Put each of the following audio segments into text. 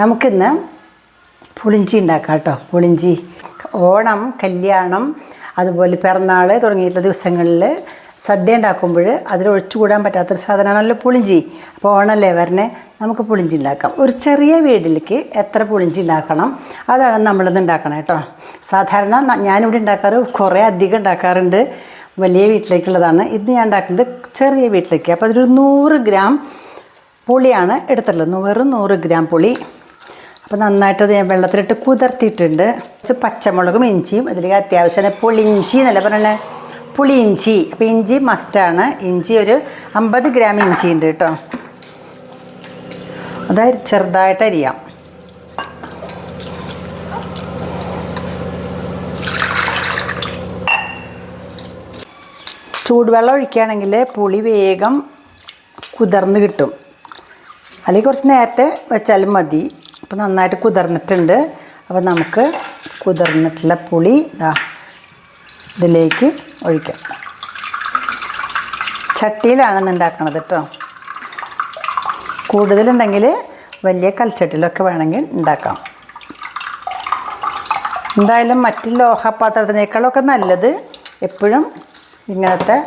നമുക്കിന്ന് പുളിഞ്ചി ഉണ്ടാക്കാം കേട്ടോ. പുളിഞ്ചി. ഓണം കല്യാണം അതുപോലെ പിറന്നാൾ തുടങ്ങിയിട്ടുള്ള ദിവസങ്ങളിൽ സദ്യ ഉണ്ടാക്കുമ്പോൾ അതിൽ ഒഴിച്ചുകൂടാൻ പറ്റാത്തൊരു സാധനമാണല്ലോ പുളിഞ്ചി. അപ്പോൾ ഓണല്ലേ വരണേ? നമുക്ക് പുളിഞ്ചി ഉണ്ടാക്കാം. ഒരു ചെറിയ വീട്ടിലേക്ക് എത്ര പുളിഞ്ചി ഉണ്ടാക്കണം? അതാണ് നമ്മളിന്ന് ഉണ്ടാക്കണം കേട്ടോ. സാധാരണ ഞാനിവിടെ ഉണ്ടാക്കാറ് കുറേ അധികം ഉണ്ടാക്കാറുണ്ട്. വലിയ വീട്ടിലേക്കുള്ളതാണ്. ഇത് ഞാൻ ഉണ്ടാക്കുന്നത് ചെറിയ വീട്ടിലേക്ക്. അപ്പോൾ അതൊരു നൂറ് ഗ്രാം പുളിയാണ് എടുത്തിട്ടുള്ളത്. വെറും നൂറ് ഗ്രാം പുളി. അപ്പോൾ നന്നായിട്ടത് ഞാൻ വെള്ളത്തിലിട്ട് കുതിർത്തിയിട്ടുണ്ട്. കുറച്ച് പച്ചമുളകും ഇഞ്ചിയും അതിലേക്ക് അത്യാവശ്യം പുളിയിഞ്ചി എന്നല്ല പറയണേ ഇഞ്ചി. അപ്പോൾ ഇഞ്ചി മസ്റ്റാണ് ഇഞ്ചി ഒരു അമ്പത് ഗ്രാം ഇഞ്ചി ഉണ്ട് കേട്ടോ. അതായത് ചെറുതായിട്ട് അരിയാം. ചൂടുവെള്ളം ഒഴിക്കുകയാണെങ്കിൽ പുളി വേഗം കുതിർന്ന് കിട്ടും. അല്ലെങ്കിൽ കുറച്ച് നേരത്തെ വെച്ചാലും മതി. അപ്പോൾ നന്നായിട്ട് കുതിർന്നിട്ടുണ്ട്. അപ്പോൾ നമുക്ക് കുതിർന്നിട്ടുള്ള പുളി ദാ ഇതിലേക്ക് ഒഴിക്കാം. ചട്ടിയിലാണ് ഉണ്ടാക്കണത് കേട്ടോ കൂടുതലുണ്ടെങ്കിൽ വലിയ കൽച്ചട്ടിയിലൊക്കെ വേണമെങ്കിൽ ഉണ്ടാക്കാം. എന്തായാലും മറ്റ് ലോഹപാത്രത്തിനേക്കാളൊക്കെ നല്ലത് എപ്പോഴും ഇങ്ങനത്തെ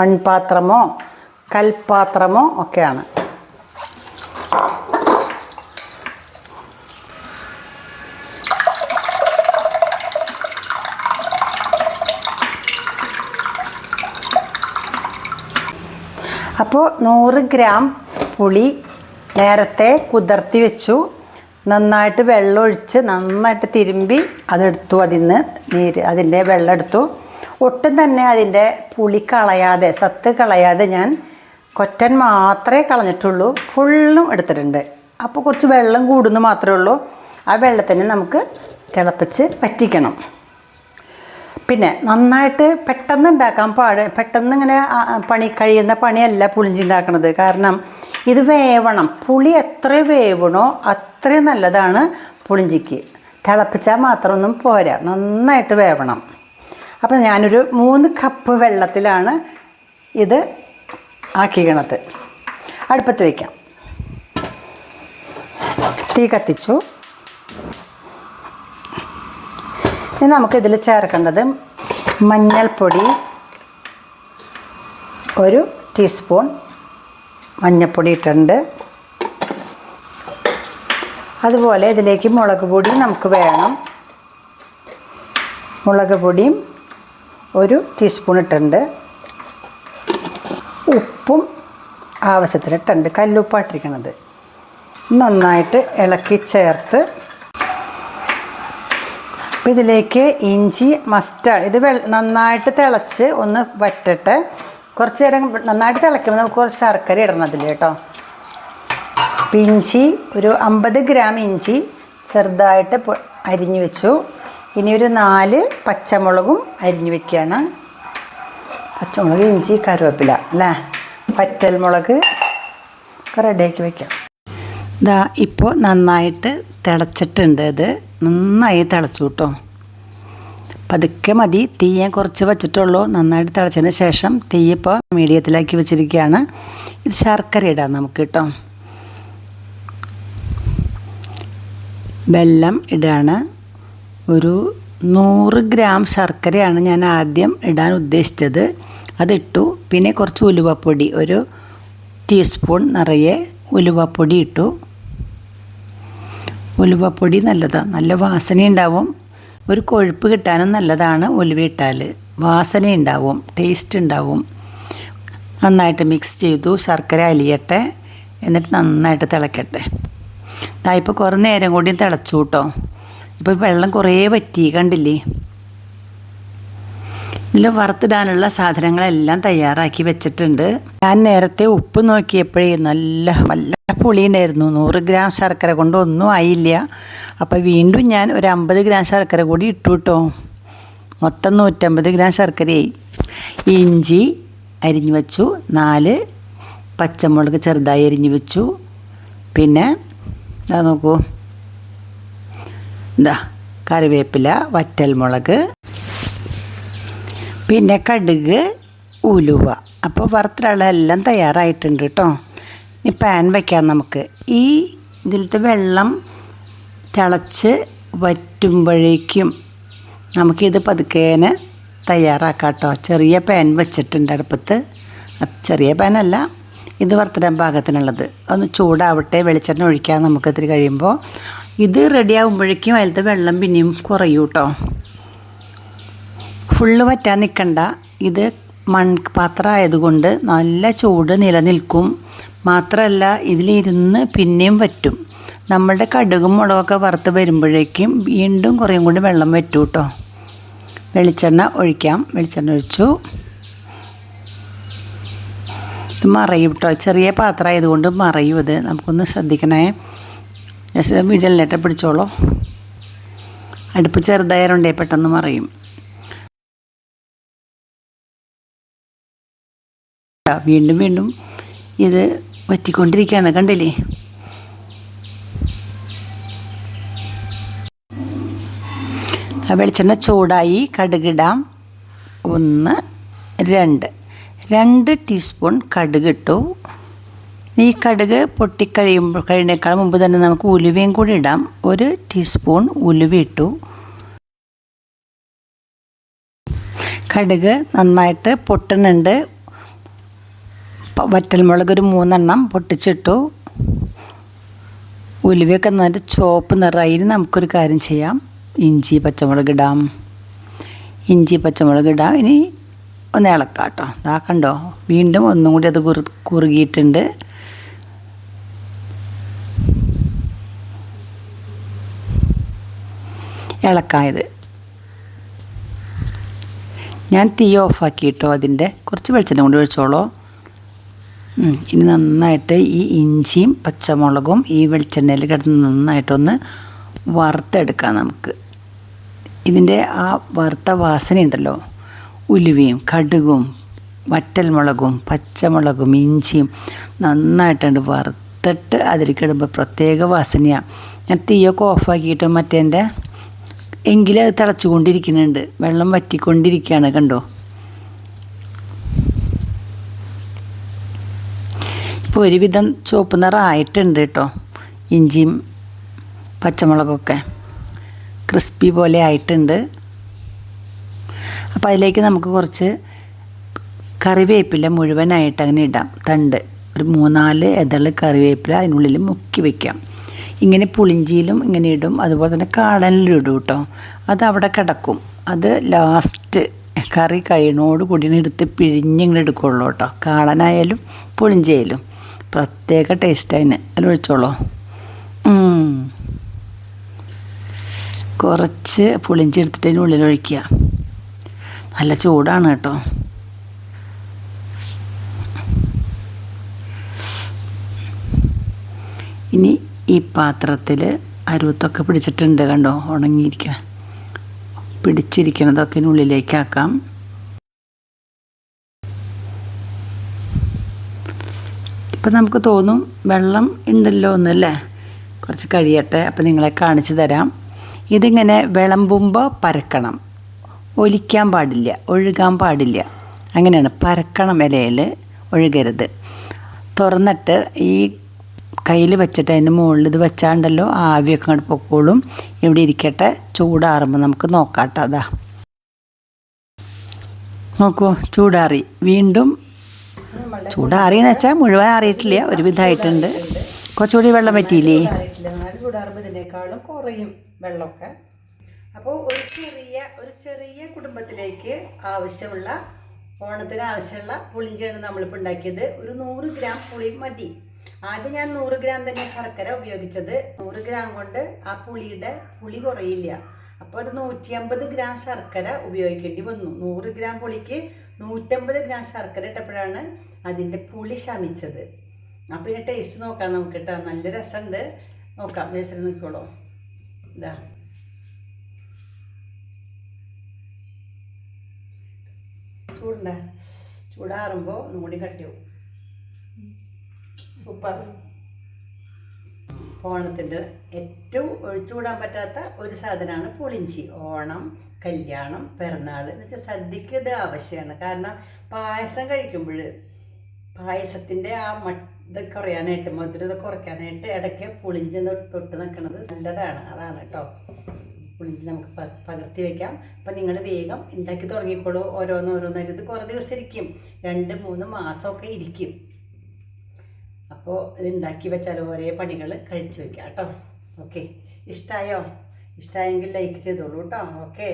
മൺപാത്രമോ കൽപ്പാത്രമോ ഒക്കെയാണ്. അപ്പോൾ നൂറ് ഗ്രാം പുളി നേരത്തെ കുതിർത്തി വെച്ചു. നന്നായിട്ട് വെള്ളം ഒഴിച്ച് നന്നായിട്ട് തിരുമ്പി അതെടുത്തു അതിൽ നിന്ന് നീര് അതിന്റെ വെള്ളം എടുത്തു ഒട്ടും തന്നെ അതിന്റെ പുളി കളയാതെ സത്ത് കളയാതെ ഞാൻ കൊറ്റൻ മാത്രമേ കളഞ്ഞിട്ടുള്ളൂ. ഫുള്ളും എടുത്തിട്ടുണ്ട്. അപ്പോൾ കുറച്ച് വെള്ളം കൂടുന്നു മാത്രമേ ഉള്ളൂ. ആ വെള്ളത്തിന് നമുക്ക് തിളപ്പിച്ച് വറ്റിക്കണം. പിന്നെ നന്നായിട്ട് പെട്ടെന്ന് ഉണ്ടാക്കാൻ പാട് പെട്ടെന്ന് ഇങ്ങനെ പണി കഴിയുന്ന പണിയല്ല പുളിഞ്ചി ഉണ്ടാക്കണത്. കാരണം ഇത് വേവണം. പുളി എത്ര വേവണോ അത്രയും നല്ലതാണ് പുളിഞ്ചിക്ക്. തിളപ്പിച്ചാൽ മാത്രമൊന്നും പോരാ. നന്നായിട്ട് വേവണം. അപ്പം ഞാനൊരു മൂന്ന് കപ്പ് വെള്ളത്തിലാണ് ഇത് ആക്കിക്കണത്. അടുപ്പത്ത് വയ്ക്കാം തീ കത്തിച്ചു. ഇനി നമുക്കിതിൽ ചേർക്കേണ്ടത് മഞ്ഞൾപ്പൊടി ഒരു ടീസ്പൂൺ മഞ്ഞൾപ്പൊടി ഇട്ടിട്ടുണ്ട്. അതുപോലെ ഇതിലേക്ക് മുളക് പൊടി നമുക്ക് വേണം. മുളക് പൊടിയും ഒരു ടീസ്പൂൺ ഇട്ടുണ്ട് ഉപ്പും ആവശ്യത്തിന് ഇട്ടുണ്ട് കല്ലുപ്പാട്ടിരിക്കണത് നന്നായിട്ട് ഇളക്കി ചേർത്ത് അപ്പോൾ ഇതിലേക്ക് ഇഞ്ചി മസ്റ്റാർഡ് ഇത് നന്നായിട്ട് തിളച്ച് ഒന്ന് വറ്റട്ടെ കുറച്ച് നേരം നന്നായിട്ട് തിളയ്ക്കുമ്പോൾ നമുക്ക് കുറച്ച് ശർക്കര ഇടണം അതിൽ കേട്ടോ. അപ്പോൾ ഇഞ്ചി ഒരു അമ്പത് ഗ്രാം ഇഞ്ചി ചെറുതായിട്ട് അരിഞ്ഞു വെച്ചു. ഇനി ഒരു നാല് പച്ചമുളകും അരിഞ്ഞു വെക്കുകയാണ് പച്ചമുളക് ഇഞ്ചി കറിവേപ്പില അല്ലേ? പറ്റൽമുളക് മുളക് റെഡിയാക്കി വെക്കാം. ഇതാ ഇപ്പോൾ നന്നായിട്ട് തിളച്ചിട്ടുണ്ട് ഇത്. നന്നായി തിളച്ചു കേട്ടോ. പതുക്കെ മതി. തീ ഞാൻ കുറച്ച് വെച്ചിട്ടുള്ളൂ. നന്നായിട്ട് തിളച്ചതിന് ശേഷം തീ മീഡിയത്തിലാക്കി വെച്ചിരിക്കുകയാണ്. ഇത് ശർക്കര ഇടാം നമുക്ക് കേട്ടോ. വെല്ലം ഇടാണ്. ഒരു നൂറ് ഗ്രാം ശർക്കരയാണ് ഞാൻ ആദ്യം ഇടാൻ ഉദ്ദേശിച്ചത്. അതിട്ടു പിന്നെ കുറച്ച് ഉലുവപ്പൊടി. ഒരു ടീസ്പൂൺ നിറയെ ഉലുവപ്പൊടി ഇട്ടു. ഉലുവപ്പൊടി നല്ലതാണ് നല്ല വാസനയുണ്ടാവും. ഒരു കൊഴുപ്പ് കിട്ടാനും നല്ലതാണ് ഉലുവ ഇട്ടാൽ വാസന ഉണ്ടാവും ടേസ്റ്റ് ഉണ്ടാവും. നന്നായിട്ട് മിക്സ് ചെയ്തു ശർക്കര അലിയട്ടെ എന്നിട്ട് നന്നായിട്ട് തിളക്കട്ടെ. ദാ ഇപ്പോൾ കുറേ നേരം കൂടി തിളച്ചു കേട്ടോ ഇപ്പോൾ വെള്ളം കുറേ വറ്റി കണ്ടില്ലേ? ഇതിൽ വറുത്തിടാനുള്ള സാധനങ്ങളെല്ലാം തയ്യാറാക്കി വെച്ചിട്ടുണ്ട്. ഞാൻ നേരത്തെ ഉപ്പ് നോക്കിയപ്പോഴേ നല്ല നല്ല പുളി ഉണ്ടായിരുന്നു നൂറ് ഗ്രാം ശർക്കര കൊണ്ട് ഒന്നും ആയില്ല. അപ്പോൾ വീണ്ടും ഞാൻ ഒരു അമ്പത് ഗ്രാം ശർക്കര കൂടി ഇട്ടു കേട്ടോ മൊത്തം നൂറ്റമ്പത് ഗ്രാം ശർക്കരയായി. ഇഞ്ചി അരിഞ്ഞു വെച്ചു. നാല് പച്ചമുളക് ചെറുതായി അരിഞ്ഞു വെച്ചു. പിന്നെ ഇതാ നോക്കൂ. ഇതാ കറിവേപ്പില വറ്റൽമുളക്. പിന്നെ കടുക് ഉലുവ. അപ്പോൾ വറുത്തിലുള്ള എല്ലാം തയ്യാറായിട്ടുണ്ട് കേട്ടോ ഇനി പാൻ വയ്ക്കാം നമുക്ക്. ഈ ഇതിലത്തെ വെള്ളം തിളച്ച് വറ്റുമ്പോഴേക്കും നമുക്കിത് പതുക്കേനെ തയ്യാറാക്കാം കേട്ടോ. ചെറിയ പാൻ വെച്ചിട്ടുണ്ട് അടുപ്പത്ത്. ചെറിയ പാനല്ല ഇത് വറുത്തിടാൻ പാകത്തിനുള്ളത്. ഒന്ന് ചൂടാവട്ടെ വെളിച്ചെണ്ണ ഒഴിക്കാം നമുക്ക് ഇത്തിരി കഴിയുമ്പോൾ. ഇത് റെഡി ആകുമ്പോഴേക്കും അതിലത്തെ വെള്ളം പിന്നെയും കുറയും കേട്ടോ. ഫുള്ള് വറ്റാൻ നിൽക്കണ്ട. ഇത് മൺപാത്രം ആയതുകൊണ്ട് നല്ല ചൂട് നിലനിൽക്കും. മാത്രമല്ല ഇതിലിരുന്ന് പിന്നെയും വറ്റും. നമ്മളുടെ കടുകും മുളകൊക്കെ വറുത്ത് വരുമ്പോഴേക്കും വീണ്ടും കുറേയും കൂടി വെള്ളം വറ്റും കേട്ടോ വെളിച്ചെണ്ണ ഒഴിക്കാം. വെളിച്ചെണ്ണ ഒഴിച്ചു. ഇത് മറയും കേട്ടോ ചെറിയ പാത്രം ആയതുകൊണ്ട് മറയും ഇത്. നമുക്കൊന്ന് ശ്രദ്ധിക്കണേ. ജസ്റ്റ് വീടിലേട്ടെ പിടിച്ചോളൂ. അടുപ്പ് ചെറുതായാലുണ്ടേ പെട്ടെന്ന് മറയും. വീണ്ടും വീണ്ടും ഇത് വറ്റിക്കൊണ്ടിരിക്കുകയാണ് കണ്ടില്ലേ? ആ വെളിച്ചെണ്ണ ചൂടായി കടുകിടാം. ഒന്ന് രണ്ട്. രണ്ട് ടീസ്പൂൺ കടുകിട്ടു ഈ കടുക് പൊട്ടിക്കഴിയുമ്പോൾ കഴിയുന്നേക്കാൾ മുമ്പ് തന്നെ നമുക്ക് ഉലുവയും കൂടി ഇടാം. ഒരു ടീസ്പൂൺ ഉലുവ ഇട്ടു. കടുക് നന്നായിട്ട് പൊട്ടുന്നുണ്ട് വറ്റൽമുളക് ഒരു മൂന്നെണ്ണം പൊട്ടിച്ചിട്ടു. ഉലുവയൊക്കെ നല്ല ചുവപ്പ് നിറയിന് നമുക്കൊരു കാര്യം ചെയ്യാം. ഇഞ്ചി പച്ചമുളക് ഇടാം. ഇഞ്ചി പച്ചമുളക് ഇടാം. ഇനി ഒന്ന് ഇളക്കാം കേട്ടോ ഇതാ കണ്ടോ വീണ്ടും ഒന്നും കൂടി അത് കുറു കുറുകിയിട്ടുണ്ട്. ഇളക്കായത്. ഞാൻ തീ ഓഫാക്കി കേട്ടോ അതിന്റെ. കുറച്ച് വെളിച്ചെണ്ണ കൊണ്ട് ഒഴിച്ചോളൂ. ഇനി നന്നായിട്ട് ഈ ഇഞ്ചിയും പച്ചമുളകും ഈ വെളിച്ചെണ്ണയിൽ കിടന്ന് നന്നായിട്ടൊന്ന് വറുത്തെടുക്കാം നമുക്ക്. ഇതിന്റെ ആ വറുത്ത വാസന ഉണ്ടല്ലോ ഉലുവയും കടുകും വറ്റൽമുളകും പച്ചമുളകും ഇഞ്ചിയും നന്നായിട്ടുണ്ട് വറുത്തിട്ട് അതിലേക്ക് ഇടുമ്പോൾ പ്രത്യേക വാസനയാണ് ഞാൻ തീയൊക്കെ ഓഫാക്കിയിട്ട് മറ്റേന്റെ എങ്കിലും അത് തിളച്ചുകൊണ്ടിരിക്കുന്നുണ്ട് വെള്ളം വറ്റിക്കൊണ്ടിരിക്കുകയാണ് കണ്ടോ? ഇപ്പോൾ ഒരുവിധം ചുവപ്പ് നിറമായിട്ടുണ്ട് കേട്ടോ. ഇഞ്ചിയും പച്ചമുളകൊക്കെ. ക്രിസ്പി പോലെ ആയിട്ടുണ്ട്. അപ്പോൾ അതിലേക്ക് നമുക്ക് കുറച്ച് കറിവേപ്പില മുഴുവനായിട്ട് അങ്ങനെ ഇടാം. തണ്ട്. ഒരു മൂന്നാൽ ഇതൾ കറിവേപ്പില അതിനുള്ളിൽ മുക്കി വയ്ക്കാം ഇങ്ങനെ പുളിഞ്ചിയിലും ഇങ്ങനെ ഇടും. അതുപോലെ തന്നെ കാടനിലും ഇടും കേട്ടോ. അത് അവിടെ കിടക്കും. അത് ലാസ്റ്റ് കറി കഴിയണോട് കൂടി എടുത്ത് പിഴിഞ്ഞിങ്ങനെ എടുക്കുള്ളൂ കേട്ടോ. കാളനായാലും പുളിഞ്ചിയായാലും. പ്രത്യേക ടേസ്റ്റ് അതിന്. അതിൽ ഒഴിച്ചോളൂ. കുറച്ച് പുളിഞ്ചി എടുത്തിട്ട് അതിനുള്ളിൽ ഒഴിക്കുക. നല്ല ചൂടാണ് കേട്ടോ. ഇനി ഈ പാത്രത്തിൽ അരുവത്തൊക്കെ പിടിച്ചിട്ടുണ്ട് കണ്ടോ? ഉണങ്ങിയിരിക്കുക പിടിച്ചിരിക്കണതൊക്കെ ഇതിനുള്ളിലേക്കാക്കാം ഇപ്പം നമുക്ക് തോന്നും വെള്ളം ഉണ്ടല്ലോ എന്നല്ലേ? കുറച്ച് കഴിയട്ടെ അപ്പം നിങ്ങളെ കാണിച്ചു തരാം. ഇതിങ്ങനെ വിളമ്പുമ്പോൾ പരക്കണം. ഒലിക്കാൻ പാടില്ല ഒഴുകാൻ പാടില്ല. അങ്ങനെയാണ് പരക്കണം ഇലയിൽ ഒഴുകരുത്. തുറന്നിട്ട് ഈ കയ്യിൽ വെച്ചിട്ട് അതിന്റെ മുകളിൽ ഇത് വെച്ചാണ്ടല്ലോ ആവിയൊക്കെ അങ്ങോട്ട് പൊക്കോളും. ഇവിടെ ഇരിക്കട്ടെ ചൂടാറുമ്പോൾ നമുക്ക് നോക്കാം കേട്ടോ അതാ നോക്കൂ ചൂടാറി. വീണ്ടും ചൂടാറിയെന്ന് വെച്ചാൽ മുഴുവൻ അറിയിട്ടില്ല ഒരുവിധമായിട്ടുണ്ട് കുറച്ചുകൂടി വെള്ളം പറ്റിയില്ലേ ചൂടാറുമ്പോൾ ഇതിനേക്കാളും കുറയും വെള്ളമൊക്കെ. അപ്പോൾ ഒരു ചെറിയ ഒരു ചെറിയ കുടുംബത്തിലേക്ക് ആവശ്യമുള്ള ഓണത്തിന് ആവശ്യമുള്ള പുളിഞ്ചിയാണ് നമ്മളിപ്പോൾ ഉണ്ടാക്കിയത്. ഒരു നൂറ് ഗ്രാം പുളി മതി. ആദ്യം ഞാൻ നൂറ് ഗ്രാം തന്നെ ശർക്കര ഉപയോഗിച്ചത്. നൂറ് ഗ്രാം കൊണ്ട് ആ പുളിയുടെ പുളി കുറയില്ല. അപ്പോൾ ഒരു നൂറ്റി അമ്പത് ഗ്രാം ശർക്കര ഉപയോഗിക്കേണ്ടി വന്നു. നൂറ് ഗ്രാം പുളിക്ക് നൂറ്റമ്പത് ഗ്രാം ശർക്കര ഇട്ടപ്പോഴാണ് അതിന്റെ പുളി ശമിച്ചത്. അപ്പോൾ ഇതിന്റെ ടേസ്റ്റ് നോക്കാം നമുക്ക് കേട്ടോ നല്ല രസമുണ്ട് നോക്കാം. ടേസ്റ്റ് നോക്കിക്കോളൂ ഇതാ ചൂടുണ്ട. ചൂടാറുമ്പോൾ നൂടി കൂടി കട്ടിയാവും സൂപ്പർ ഓണത്തിന്റെ ഏറ്റവും ഒഴിച്ചുകൂടാൻ പറ്റാത്ത ഒരു സാധനമാണ് പുളിഞ്ചി ഓണം. കല്യാണം പിറന്നാൾ എന്ന് വെച്ചാൽ സദ്യക്ക് ഇത് ആവശ്യമാണ് കാരണം പായസം കഴിക്കുമ്പോൾ പായസത്തിന്റെ ആ മ ഇത് കുറയാനായിട്ട് മധുരം ഇത് കുറയ്ക്കാനായിട്ട് ഇടയ്ക്ക് പുളിഞ്ച് തൊട്ട് നിൽക്കുന്നത് നല്ലതാണ്. അതാണ് കേട്ടോ പുളിഞ്ച് നമുക്ക് പകർത്തി വയ്ക്കാം അപ്പം നിങ്ങൾ വേഗം ഉണ്ടാക്കി തുടങ്ങിക്കോളൂ. ഓരോന്ന് ഓരോന്നായിട്ട്. ഇത് കുറേ ദിവസം ഇരിക്കും രണ്ട് മൂന്ന് മാസമൊക്കെ ഇരിക്കും. അപ്പോൾ ഇത് ഉണ്ടാക്കി വെച്ചാൽ ഒരേ പണികൾ കഴിച്ചു വയ്ക്കാം കേട്ടോ ഓക്കെ. ഇഷ്ടമായോ ഇഷ്ടമായെങ്കിൽ ലൈക്ക് ചെയ്തോളൂ കേട്ടോ ഓക്കെ